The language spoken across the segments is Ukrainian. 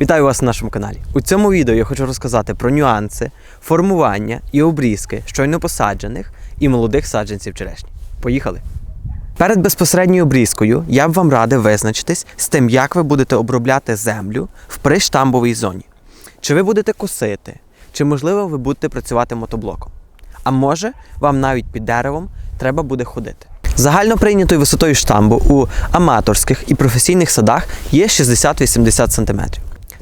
Вітаю вас на нашому каналі. У цьому відео я хочу розказати про нюанси формування і обрізки щойно посаджених і молодих саджанців черешні. Поїхали! Перед безпосередньою обрізкою я б вам радив визначитись з тим, як ви будете обробляти землю в приштамбовій зоні. Чи ви будете косити, чи можливо ви будете працювати мотоблоком. А може, вам навіть під деревом треба буде ходити. Загально прийнятою висотою штамбу у аматорських і професійних садах є 60-80 см.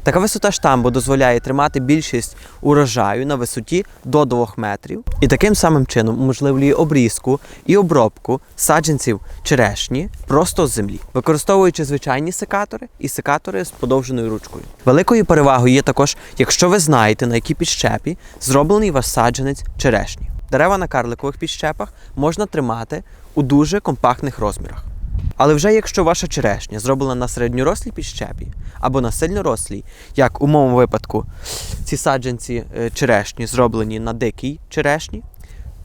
Така висота штамбу дозволяє тримати більшість урожаю на висоті до 2 метрів і таким самим чином уможливлює обрізку і обробку саджанців черешні просто з землі, використовуючи звичайні секатори і секатори з подовженою ручкою. Великою перевагою є також, якщо ви знаєте, на якій підщепі зроблений ваш саджанець черешні. Дерева на карликових підщепах можна тримати у дуже компактних розмірах. Але вже якщо ваша черешня зроблена на середньорослій підщепі або на сильнорослій, як у моєму випадку ці саджанці е, черешні зроблені на дикій черешні,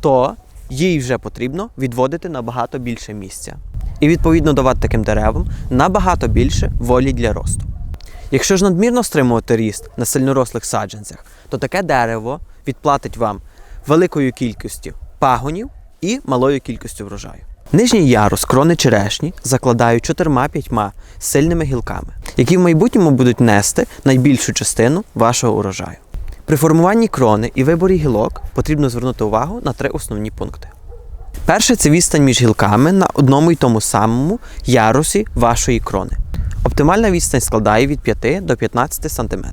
то їй вже потрібно відводити набагато більше місця. І відповідно давати таким деревам набагато більше волі для росту. Якщо ж надмірно стримувати ріст на сильнорослих саджанцях, то таке дерево відплатить вам великою кількістю пагонів і малою кількістю врожаю. Нижній ярус крони черешні закладають 4-5 сильними гілками, які в майбутньому будуть нести найбільшу частину вашого урожаю. При формуванні крони і виборі гілок потрібно звернути увагу на три основні пункти. Перше це відстань між гілками на одному й тому самому ярусі вашої крони. Оптимальна відстань складає від 5 до 15 см.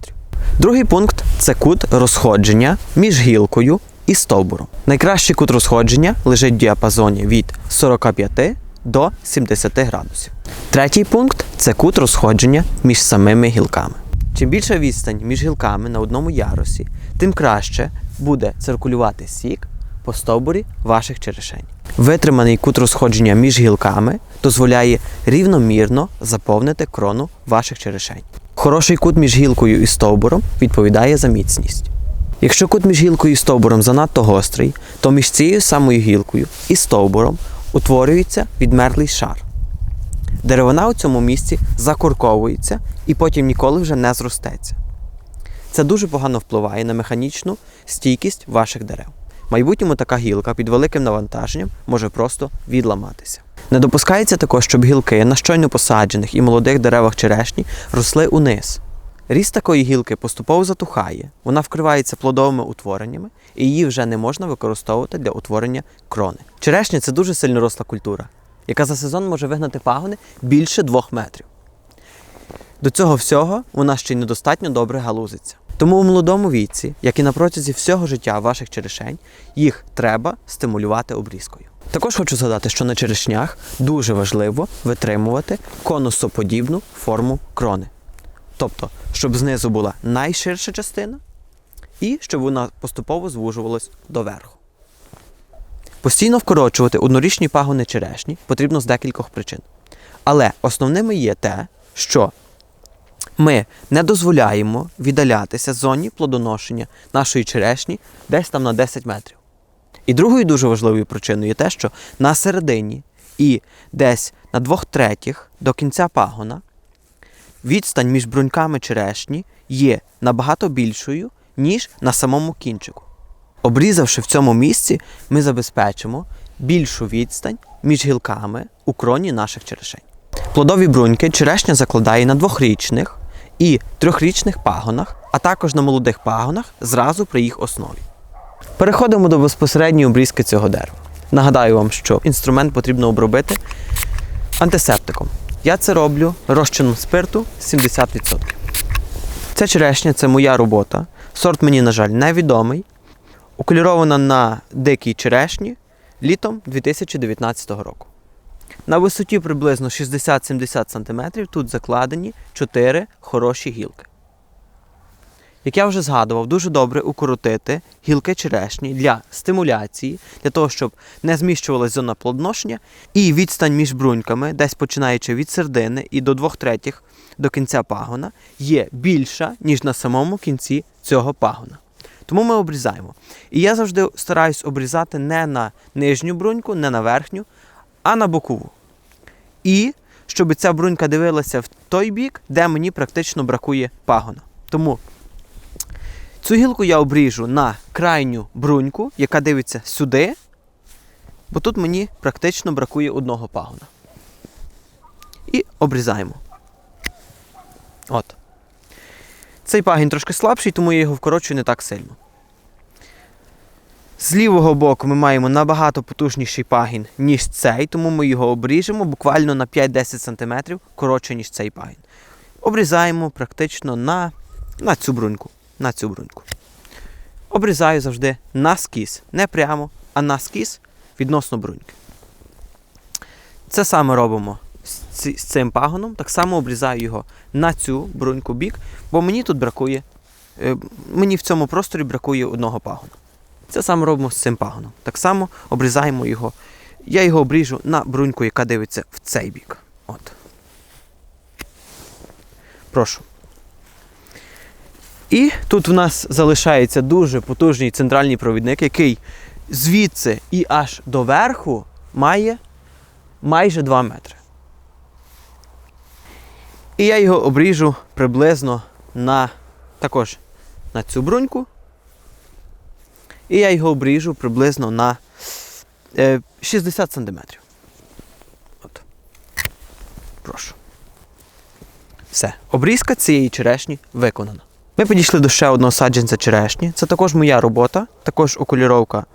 Другий пункт це кут розходження між гілкою і стовбуром. Найкращий кут розходження лежить в діапазоні від 45 до 70 градусів. Третій пункт це кут розходження між самими гілками. Чим більша відстань між гілками на одному ярусі, тим краще буде циркулювати сік по стовбурі ваших черешень. Витриманий кут розходження між гілками дозволяє рівномірно заповнити крону ваших черешень. Хороший кут між гілкою і стовбуром відповідає за міцність. Якщо кут між гілкою і стовбуром занадто гострий, то між цією самою гілкою і стовбуром утворюється відмерлий шар. Деревина у цьому місці закорковується і потім ніколи вже не зростеться. Це дуже погано впливає на механічну стійкість ваших дерев. В майбутньому така гілка під великим навантаженням може просто відламатися. Не допускається також, щоб гілки на щойно посаджених і молодих деревах черешні росли униз. Ріст такої гілки поступово затухає, вона вкривається плодовими утвореннями, і її вже не можна використовувати для утворення крони. Черешня це дуже сильноросла культура, яка за сезон може вигнати пагони більше двох метрів. До цього всього вона ще й недостатньо добре галузиться. Тому у молодому віці, як і на протязі всього життя ваших черешень, їх треба стимулювати обрізкою. Також хочу згадати, що на черешнях дуже важливо витримувати конусоподібну форму крони. Тобто, щоб знизу була найширша частина і щоб вона поступово звужувалась доверху. Постійно вкорочувати однорічні пагони черешні потрібно з декількох причин. Але основними є те, що ми не дозволяємо віддалятися зоні плодоношення нашої черешні десь там на 10 метрів. І другою дуже важливою причиною є те, що на середині і десь на двох третіх до кінця пагона відстань між бруньками черешні є набагато більшою, ніж на самому кінчику. Обрізавши в цьому місці, ми забезпечимо більшу відстань між гілками у кроні наших черешень. Плодові бруньки черешня закладає на двохрічних і трьохрічних пагонах, а також на молодих пагонах зразу при їх основі. Переходимо до безпосередньої обрізки цього дерева. Нагадаю вам, що інструмент потрібно обробити антисептиком. Я це роблю розчином спирту 70%. Ця черешня це моя робота. Сорт мені, на жаль, невідомий. Окольорована на дикій черешні літом 2019 року. На висоті приблизно 60-70 см тут закладені 4 хороші гілки. Як я вже згадував, дуже добре укоротити гілки черешні для стимуляції, для того, щоб не зміщувалася зона плодоношення, і відстань між бруньками, десь починаючи від середини і до двох третіх до кінця пагона, є більша, ніж на самому кінці цього пагона. Тому ми обрізаємо. І я завжди стараюсь обрізати не на нижню бруньку, не на верхню, а на бокову. І щоб ця брунька дивилася в той бік, де мені практично бракує пагона. Тому цю гілку я обріжу на крайню бруньку, яка дивиться сюди, бо тут мені практично бракує одного пагона. І обрізаємо. От. Цей пагін трошки слабший, тому я його вкорочую не так сильно. З лівого боку ми маємо набагато потужніший пагін, ніж цей, тому ми його обріжемо буквально на 5-10 см коротше, ніж цей пагін. Обрізаємо практично на, на цю бруньку. На цю бруньку. Обрізаю завжди наскіз. Не прямо, а наскіз відносно бруньки. Це саме робимо з, цим пагоном. Так само обрізаю його на цю бруньку бік, бо мені тут бракує. е, Мені в цьому просторі бракує одного пагона. Це саме робимо з цим пагоном. Так само обрізаємо його. Я його обріжу на бруньку, яка дивиться в цей бік. От. Прошу. І тут в нас залишається дуже потужний центральний провідник, який звідси і аж до верху має майже 2 метри. І я його обріжу приблизно на також на цю бруньку. І я його обріжу приблизно на е, 60 см. От. Прошу. Все. Обрізка цієї черешні виконана. Ми підійшли до ще одного саджанця черешні. Це також моя робота, також окуліровка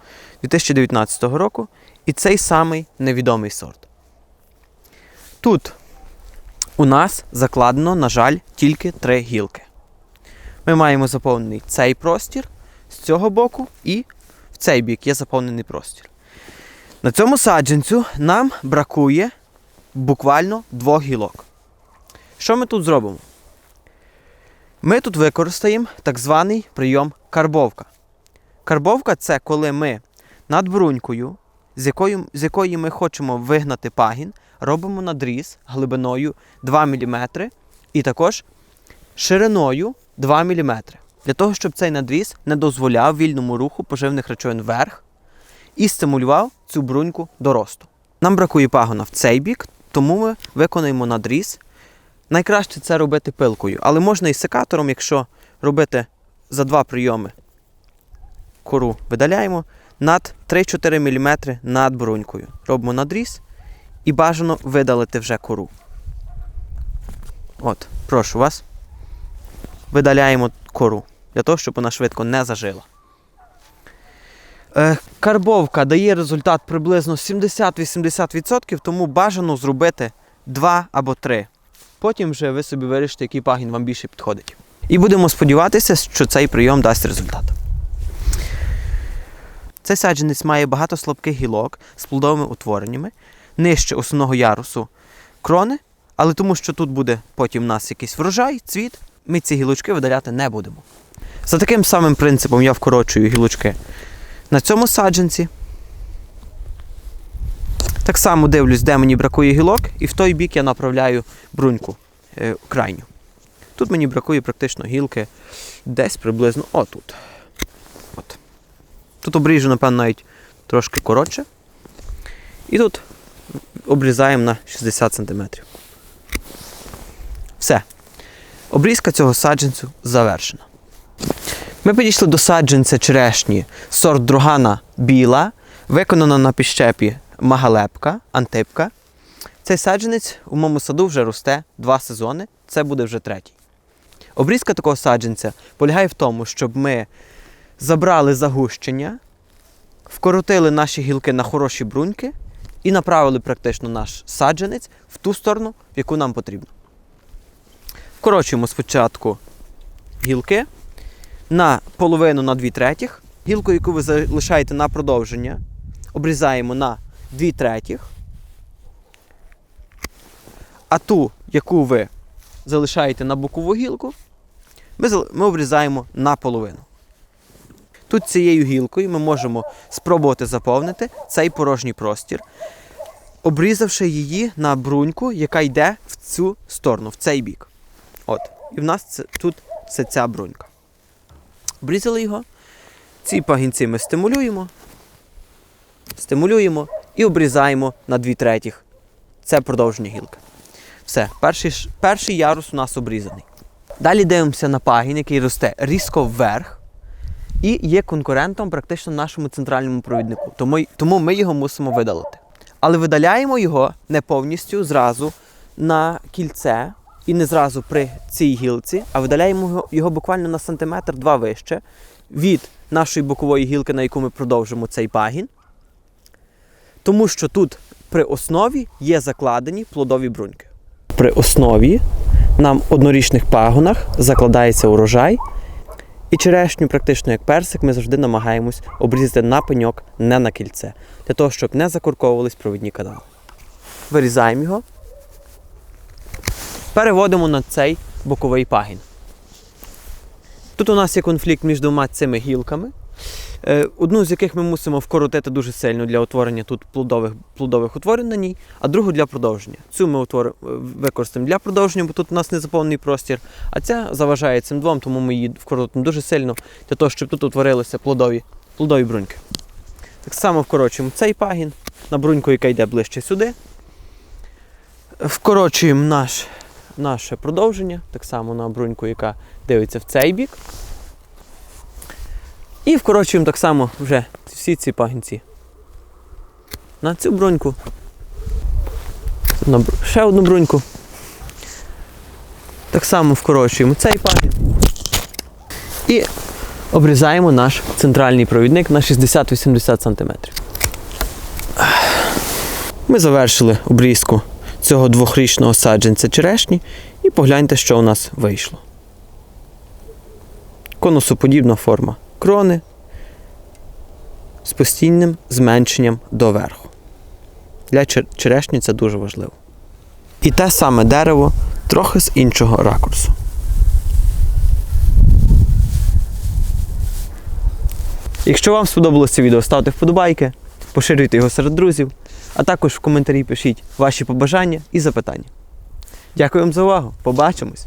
2019 року. І цей самий невідомий сорт. Тут у нас закладено, на жаль, тільки три гілки. Ми маємо заповнений цей простір з цього боку і в цей бік є заповнений простір. На цьому саджанцю нам бракує буквально двох гілок. Що ми тут зробимо? Ми тут використаємо так званий прийом карбовка. Карбовка це коли ми над брунькою, з якою, з якої ми хочемо вигнати пагін, робимо надріз глибиною 2 мм і також шириною 2 мм. Для того, щоб цей надріз не дозволяв вільному руху поживних речовин вверх і стимулював цю бруньку до росту. Нам бракує пагона в цей бік, тому ми виконуємо надріз. Найкраще це робити пилкою, але можна і секатором, якщо робити за два прийоми кору видаляємо над 3-4 мм над брунькою. Робимо надріз і бажано видалити вже кору. От, прошу вас. Видаляємо кору для того, щоб вона швидко не зажила. Е, Карбовка дає результат приблизно 70-80%, тому бажано зробити 2 або 3. Потім вже ви собі вирішите, який пагін вам більше підходить. І будемо сподіватися, що цей прийом дасть результат. Цей саджанець має багато слабких гілок з плодовими утвореннями, нижче основного ярусу крони, але тому що тут буде потім у нас якийсь врожай, цвіт, ми ці гілочки видаляти не будемо. За таким самим принципом я вкорочую гілочки на цьому саджанці. Так само дивлюсь, де мені бракує гілок, і в той бік я направляю бруньку е, крайню. Тут мені бракує практично гілки десь приблизно отут. От. Тут обріжу, напевно, навіть трошки коротше. І тут обрізаємо на 60 см. Все. Обрізка цього саджанцю завершена. Ми підійшли до саджанця черешні сорт Другана біла, виконана на піщепі магалепка, антипка. Цей саджанець у моєму саду вже росте два сезони, це буде вже третій. Обрізка такого саджанця полягає в тому, щоб ми забрали загущення, вкоротили наші гілки на хороші бруньки і направили практично наш саджанець в ту сторону, в яку нам потрібно. Вкорочуємо спочатку гілки на половину на 2 третіх. Гілку, яку ви залишаєте на продовження, обрізаємо на 2 третіх. А ту, яку ви залишаєте на бокову гілку, ми, ми обрізаємо наполовину. Тут цією гілкою ми можемо спробувати заповнити цей порожній простір, обрізавши її на бруньку, яка йде в цю сторону, в цей бік. От. І в нас це, тут це ця брунька. Обрізали його. Ці пагінці ми стимулюємо, стимулюємо і обрізаємо на 2 третіх. Це продовження гілки. Все, перший, перший ярус у нас обрізаний. Далі дивимося на пагін, який росте різко вверх і є конкурентом практично нашому центральному провіднику. Тому, тому ми його мусимо видалити. Але видаляємо його не повністю зразу на кільце і не зразу при цій гілці, а видаляємо його, буквально на сантиметр-два вище від нашої бокової гілки, на яку ми продовжимо цей пагін. Тому що тут при основі є закладені плодові бруньки. При основі на однорічних пагонах закладається урожай. І черешню, практично як персик, ми завжди намагаємось обрізати на пеньок, не на кільце, для того, щоб не закурковувались провідні канали. Вирізаємо його, переводимо на цей боковий пагін. Тут у нас є конфлікт між двома цими гілками, одну з яких ми мусимо вкоротити дуже сильно для утворення тут плодових, плодових утворень на ній, а другу для продовження. Цю ми утвор... е, використаємо для продовження, бо тут у нас не заповнений простір, а ця заважає цим двом, тому ми її вкоротимо дуже сильно для того, щоб тут утворилися плодові, плодові бруньки. Так само вкорочуємо цей пагін на бруньку, яка йде ближче сюди. Вкорочуємо наш, наше продовження, так само на бруньку, яка дивиться в цей бік. І вкорочуємо так само вже всі ці пагінці. На цю бруньку. Ще одну бруньку. Так само вкорочуємо цей пагін. І обрізаємо наш центральний провідник на 60-80 см. Ми завершили обрізку цього двохрічного саджанця черешні і погляньте, що у нас вийшло. Конусоподібна форма крони з постійним зменшенням доверху. Для черешні це дуже важливо. І те саме дерево трохи з іншого ракурсу. Якщо вам сподобалося це відео, ставте вподобайки, поширюйте його серед друзів, а також в коментарі пишіть ваші побажання і запитання. Дякую вам за увагу. Побачимось!